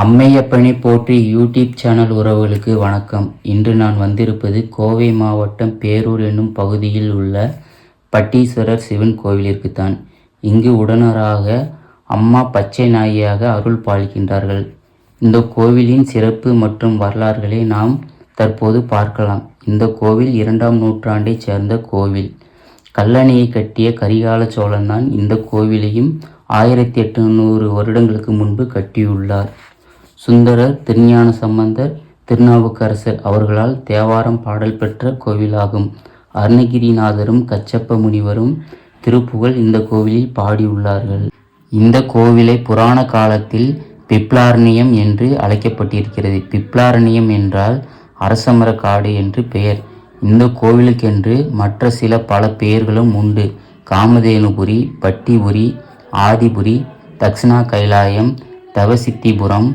அம்மையப்பனை போற்றி YouTube channel உறவுகளுக்கு வணக்கம். இன்று நான் வந்திருப்பது கோவை மாவட்டம் பேரூர் என்னும் பகுதியில் உள்ள பட்டீஸ்வரர் சிவன் கோவிலிற்குத்தான். இங்கு உடனராக அம்மா பச்சை நாயியாக அருள் பாலிக்கின்றார்கள். இந்த கோவிலின் சிறப்பு மற்றும் வரலாறுகளை நாம் தற்போது பார்க்கலாம். இந்த கோவில் இரண்டாம் நூற்றாண்டைச் சேர்ந்த கோவில். கல்லணையை கட்டிய கரிகால சோழன் தான் இந்த கோவிலையும் ஆயிரத்தி எட்டுநூறு வருடங்களுக்கு முன்பு கட்டியுள்ளார். சுந்தரர் திருஞான சம்பந்தர் திருநாவுக்கரசர் அவர்களால் தேவாரம் பாடல் பெற்ற கோவிலாகும். அருணகிரிநாதரும் கச்சப்ப முனிவரும் திருப்புகழ் இந்த கோவிலில் பாடியுள்ளார்கள். இந்த கோவிலை புராண காலத்தில் பிப்லாரண்யம் என்று அழைக்கப்பட்டிருக்கிறது. பிப்லாரண்யம் என்றால் அரசமர காடு என்று பெயர். இந்த கோவிலுக்கென்று மற்ற சில பல பெயர்களும் உண்டு. காமதேனுபுரி பட்டிபுரி ஆதிபுரி தக்ஷணா கைலாயம் தவசித்திபுரம்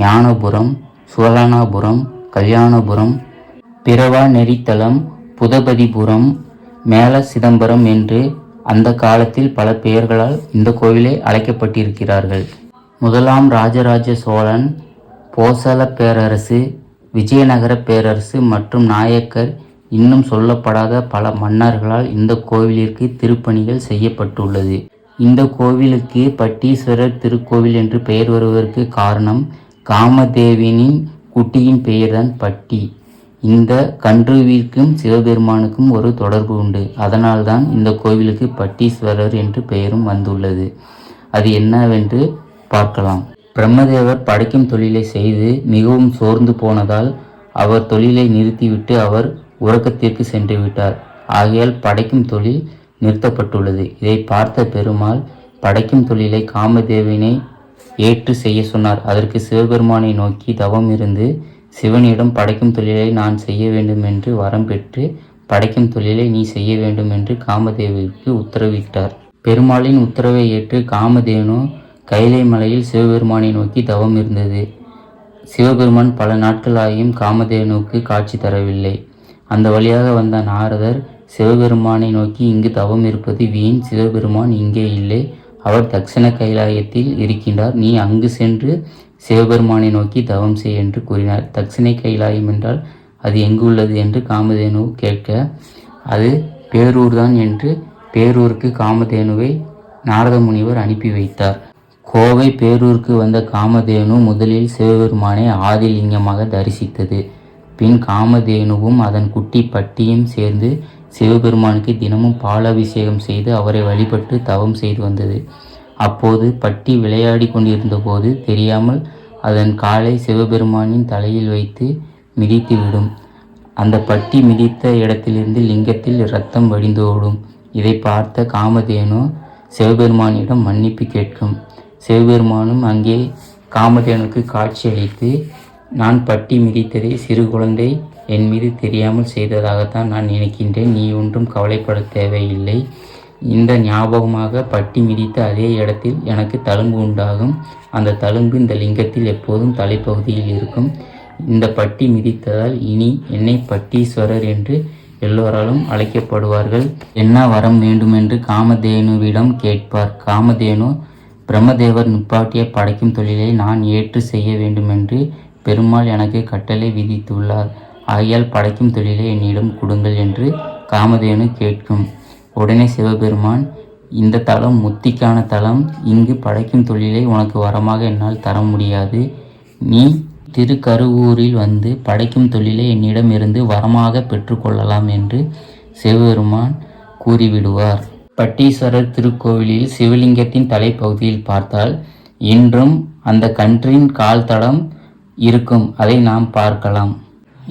ஞானபுரம் சுவலனாபுரம் கல்யாணபுரம் பிறவா நெறித்தலம் புதபதிபுரம் மேல சிதம்பரம் என்று அந்த காலத்தில் பல பெயர்களால் இந்த கோவிலை அழைக்கப்பட்டிருக்கிறார்கள். முதலாம் ராஜராஜ சோழன் போசல பேரரசு விஜயநகர பேரரசு மற்றும் நாயக்கர் இன்னும் சொல்லப்படாத பல மன்னர்களால் இந்த கோவிலிற்கு திருப்பணிகள் செய்யப்பட்டுள்ளது. இந்த கோவிலுக்கு பட்டீஸ்வரர் திருக்கோவில் என்று பெயர் வருவதற்கு காரணம் காமதேவினின் குட்டியின் பெயர்தான் பட்டி. இந்த கன்றுவிற்கும் சிவபெருமானுக்கும் ஒரு தொடர்பு உண்டு. அதனால்தான் இந்த கோவிலுக்கு பட்டீஸ்வரர் என்று பெயரும் வந்துள்ளது. அது என்னவென்று பார்க்கலாம். பிரம்மதேவர் படைக்கும் தொழிலை செய்து மிகவும் சோர்ந்து போனதால் அவர் தொழிலை நிறுத்திவிட்டு அவர் உறக்கத்திற்கு சென்று விட்டார். ஆகையால் படைக்கும் தொழில் நிறுத்தப்பட்டுள்ளது. இதை பார்த்த பெருமாள் படைக்கும் தொழிலை காமதேவினை ஏற்று செய்ய சொன்னார். அதற்கு சிவபெருமானை நோக்கி தவம் இருந்து சிவனிடம் படைக்கும் தொழிலை நான் செய்ய வேண்டும் என்று வரம் பெற்று படைக்கும் தொழிலை நீ செய்ய வேண்டும் என்று காமதேவிற்கு உத்தரவிட்டார். பெருமாளின் உத்தரவை ஏற்று காமதேனு கைலை மலையில் சிவபெருமானை நோக்கி தவம் இருந்தது. சிவபெருமான் பல நாட்களாகியும் காமதேனுக்கு காட்சி தரவில்லை. அந்த வழியாக வந்த நாரதர் சிவபெருமானை நோக்கி இங்கு தவம் இருப்பது வீண். சிவபெருமான் இங்கே இல்லை. அவர் தக்ஷண கைலாயத்தில் இருக்கின்றார். நீ அங்கு சென்று சிவபெருமானை நோக்கி தவம் செய் என்று கூறினார். தக்ஷணை கைலாயம் என்றால் அது எங்கு உள்ளது என்று காமதேனு கேட்க அது பேரூர் தான் என்று பேரூருக்கு காமதேனுவை நாரத முனிவர் அனுப்பி வைத்தார். கோவை பேரூருக்கு வந்த காமதேனு முதலில் சிவபெருமானை ஆதிலிங்கமாக தரிசித்தது. பின் காமதேனுவும் அதன் குட்டி பட்டியும் சேர்ந்து சிவபெருமானுக்கு தினமும் பாலாபிஷேகம் செய்து அவரை வழிபட்டு தவம் செய்து வந்தது. அப்போது பட்டி விளையாடி கொண்டிருந்தபோது தெரியாமல் அதன் காலை சிவபெருமானின் தலையில் வைத்து மிதித்து விடும் அந்த பட்டி மிதித்த இடத்திலிருந்து லிங்கத்தில் இரத்தம் வடிந்து ஓடும். இதை பார்த்த காமதேனு சிவபெருமானிடம் மன்னிப்பு கேட்கும். சிவபெருமானும் அங்கே காமதேனுக்கு காட்சியளித்து நான் பட்டி மிதித்ததை சிறு குழந்தை என் மீது தெரியாமல் செய்ததாகத்தான் நான் நினைக்கின்றேன். நீ ஒன்றும் கவலைப்பட தேவையில்லை. இந்த ஞாபகமாக பட்டி மிதித்த அதே இடத்தில் எனக்கு தழும்பு உண்டாகும். அந்த தழும்பு இந்த லிங்கத்தில் எப்போதும் தலைப்பகுதியில் இருக்கும். இந்த பட்டி மிதித்ததால் இனி என்னை பட்டீஸ்வரர் என்று எல்லோராலும் அழைக்கப்படுவார்கள். என்ன வரம் வேண்டுமென்று காமதேனுவிடம் கேட்பார். காமதேனு பிரம்மதேவர் நுப்பாட்டிய படைக்கும் தொழிலை நான் ஏற்று செய்ய வேண்டுமென்று பெருமாள் எனக்கு கட்டளை விதித்துள்ளார். ஆகையால் படைக்கும் தொழிலை என்னிடம் கொடுங்கள் என்று காமதேனு கேட்கும். உடனே சிவபெருமான் இந்த தலம் முத்திக்கான தலம் இங்கு படைக்கும் தொழிலை உனக்கு வரமாக என்னால் தர முடியாது. நீ திருக்கருவூரில் வந்து படைக்கும் தொழிலை என்னிடம் இருந்து வரமாக பெற்றுக்கொள்ளலாம் என்று சிவபெருமான் கூறிவிடுவார். பட்டீஸ்வரர் திருக்கோவிலில் சிவலிங்கத்தின் தலைப்பகுதியில் பார்த்தால் இன்றும் அந்த கன்றின் கால் தடம் இருக்கும். அதை நாம் பார்க்கலாம்.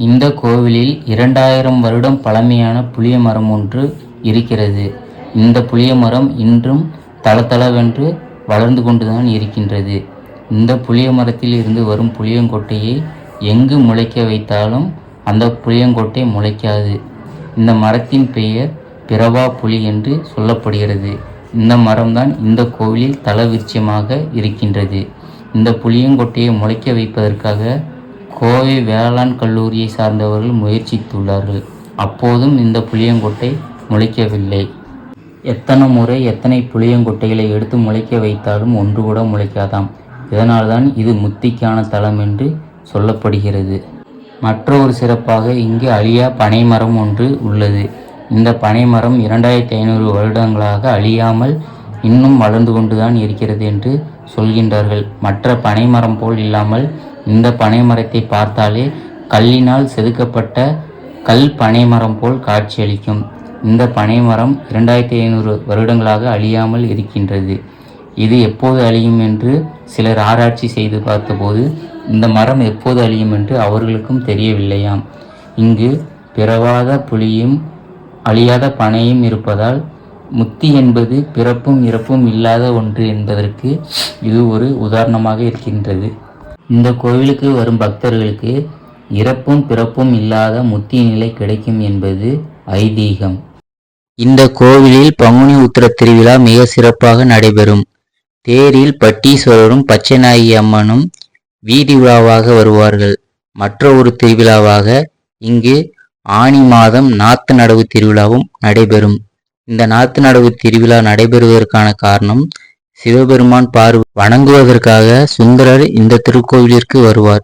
இந்த கோவிலில் இரண்டாயிரம் வருடம் பழமையான புளிய மரம் ஒன்று இருக்கிறது. இந்த புளிய மரம் இன்றும் தளதளவென்று வளர்ந்து கொண்டுதான் இருக்கின்றது. இந்த புளிய மரத்தில் இருந்து வரும் புளியங்கொட்டையை எங்கு முளைக்க வைத்தாலும் அந்த புளியங்கொட்டை முளைக்காது. இந்த மரத்தின் பெயர் பிரபா புலி என்று சொல்லப்படுகிறது. இந்த மரம்தான் இந்த கோவிலில் தலவிருட்சமாக இருக்கின்றது. இந்த புளியங்கொட்டையை முளைக்க வைப்பதற்காக கோவை வேளாண் கல்லூரியை சார்ந்தவர்கள் முயற்சித்துள்ளார்கள். அப்போதும் இந்த புளியங்கொட்டை முளைக்கவில்லை. எத்தனை முறை எத்தனை புளியங்கொட்டைகளை எடுத்து முளைக்க வைத்தாலும் ஒன்று கூட முளைக்காதாம். இதனால்தான் இது முத்திக்கான தலம் என்று சொல்லப்படுகிறது. மற்றொரு சிறப்பாக இங்கு அழியா பனைமரம் ஒன்று உள்ளது. இந்த பனைமரம் இரண்டாயிரத்தி ஐநூறு வருடங்களாக அழியாமல் இன்னும் வளர்ந்து கொண்டுதான் இருக்கிறது என்று சொல்கின்றார்கள். மற்ற பனைமரம் போல் இல்லாமல் இந்த பனைமரத்தை பார்த்தாலே கல்லினால் செதுக்கப்பட்ட கல் பனைமரம் போல் காட்சியளிக்கும். இந்த பனைமரம் இரண்டாயிரத்தி ஐநூறு வருடங்களாக அழியாமல் இருக்கின்றது. இது எப்போது அழியும் என்று சிலர் ஆராய்ச்சி செய்து பார்த்தபோது இந்த மரம் எப்போது அழியும் என்று அவர்களுக்கும் தெரியவில்லையாம். இங்கு பிறவாத புலியும் அழியாத பனையும் இருப்பதால் முத்தி என்பது பிறப்பும் இறப்பும் இல்லாத ஒன்று என்பதற்கு இது ஒரு உதாரணமாக இருக்கின்றது. இந்த கோவிலுக்கு வரும் பக்தர்களுக்கு இறப்பும் பிறப்பும் இல்லாத முத்தி நிலை கிடைக்கும் என்பது ஐதீகம். இந்த கோவிலில் பங்குனி உத்திர திருவிழா மிக சிறப்பாக நடைபெறும். தேரில் பட்டீஸ்வரரும் பச்சைநாயகி அம்மனும் வீதி விழாவாக வருவார்கள். மற்ற ஒரு திருவிழாவாக இங்கு ஆனி மாதம் நாத்து நடவு திருவிழாவும் நடைபெறும். இந்த நாத்து நடவு திருவிழா நடைபெறுவதற்கான காரணம் சிவபெருமான் பார்வ வணங்குவதற்காக சுந்தரர் இந்த திருக்கோவிலிற்கு வருவார்.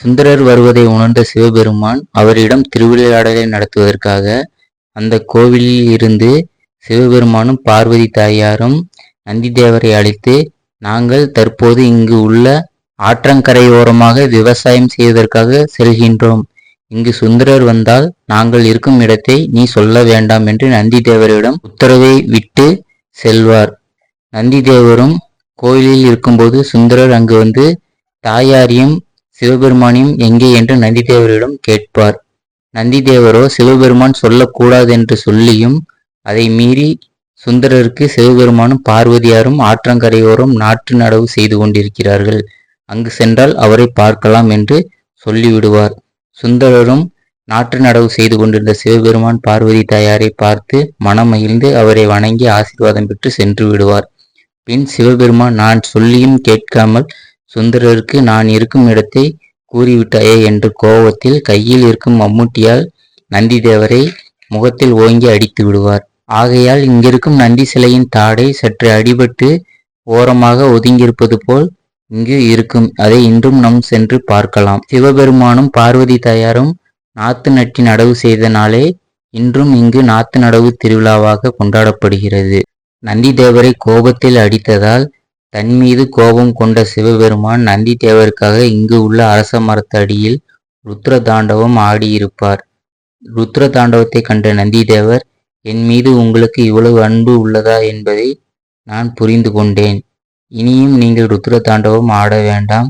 சுந்தரர் வருவதை உணர்ந்த சிவபெருமான் அவரிடம் திருவிளையாடலை நடத்துவதற்காக அந்த கோவிலில் இருந்து சிவபெருமானும் பார்வதி தாயாரும் நந்தி தேவரை அழைத்து நாங்கள் தற்போது இங்கு உள்ள ஆற்றங்கரையோரமாக விவசாயம் செய்வதற்காக செல்கின்றோம். இங்கு சுந்தரர் வந்தால் நாங்கள் இருக்கும் இடத்தை நீ சொல்ல வேண்டாம் என்று நந்தி தேவரிடம் உத்தரவை விட்டு செல்வார். நந்தி தேவரும் கோயிலில் இருக்கும்போது சுந்தரர் அங்கு வந்து தாயாரியும் சிவபெருமானையும் எங்கே? என்று நந்தி தேவரிடம் கேட்பார். நந்தி தேவரோ சிவபெருமான் சொல்லக்கூடாது என்று சொல்லியும் அதை மீறி சுந்தரருக்கு சிவபெருமானும் பார்வதியாரும் ஆற்றங்கரையோரும் நாற்று நடவு செய்து கொண்டிருக்கிறார்கள். அங்கு சென்றால் அவரை பார்க்கலாம் என்று சொல்லிவிடுவார். சுந்தரரும் நாற்று நடவு செய்து கொண்டிருந்த சிவபெருமான் பார்வதி தாயாரை பார்த்து மனம் மகிழ்ந்து அவரை வணங்கி ஆசீர்வாதம் பெற்று சென்று விடுவார். பின் சிவபெருமான் நான் சொல்லியும் கேட்காமல் சுந்தரருக்கு நான் இருக்கும் இடத்தை கூறிவிட்டாயே என்று கோபத்தில் கையில் இருக்கும் மம்முட்டியால் நந்தி தேவரை முகத்தில் ஓங்கி அடித்து விடுவார். ஆகையால் இங்கிருக்கும் நந்தி சிலையின் தாடை சற்று அடிபட்டு ஓரமாக ஒதுங்கியிருப்பது போல் இங்கு இருக்கும். அதை இன்றும் நம் சென்று பார்க்கலாம். சிவபெருமானும் பார்வதி தாயாரும் நாத்து நட்டி நடவு செய்தனாலே இன்றும் இங்கு நாத்து நடவு திருவிழாவாக கொண்டாடப்படுகிறது. நந்தி தேவரை கோபத்தில் அடித்ததால் தன் மீது கோபம் கொண்ட சிவபெருமான் நந்தி தேவருக்காக இங்கு உள்ள அரச மரத்தடியில் ருத்ர தாண்டவம் ஆடியிருப்பார். ருத்ர தாண்டவத்தை கண்ட நந்தி தேவர் என் மீது உங்களுக்கு இவ்வளவு அன்பு உள்ளதா என்பதை நான் புரிந்து கொண்டேன். இனியும் நீங்கள் ருத்ர தாண்டவம் ஆட வேண்டாம்.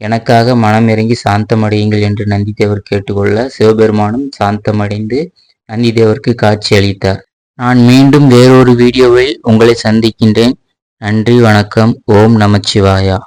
எனக்காக மனமிறங்கி சாந்தமடையுங்கள் என்று நந்திதேவர் கேட்டுக்கொள்ள சிவபெருமானும் சாந்தமடைந்து நந்திதேவருக்கு காட்சி அளித்தார் நான் மீண்டும் வேறொரு வீடியோவில் உங்களை சந்திக்கின்றேன். நன்றி வணக்கம். ஓம் நமச்சிவாயா.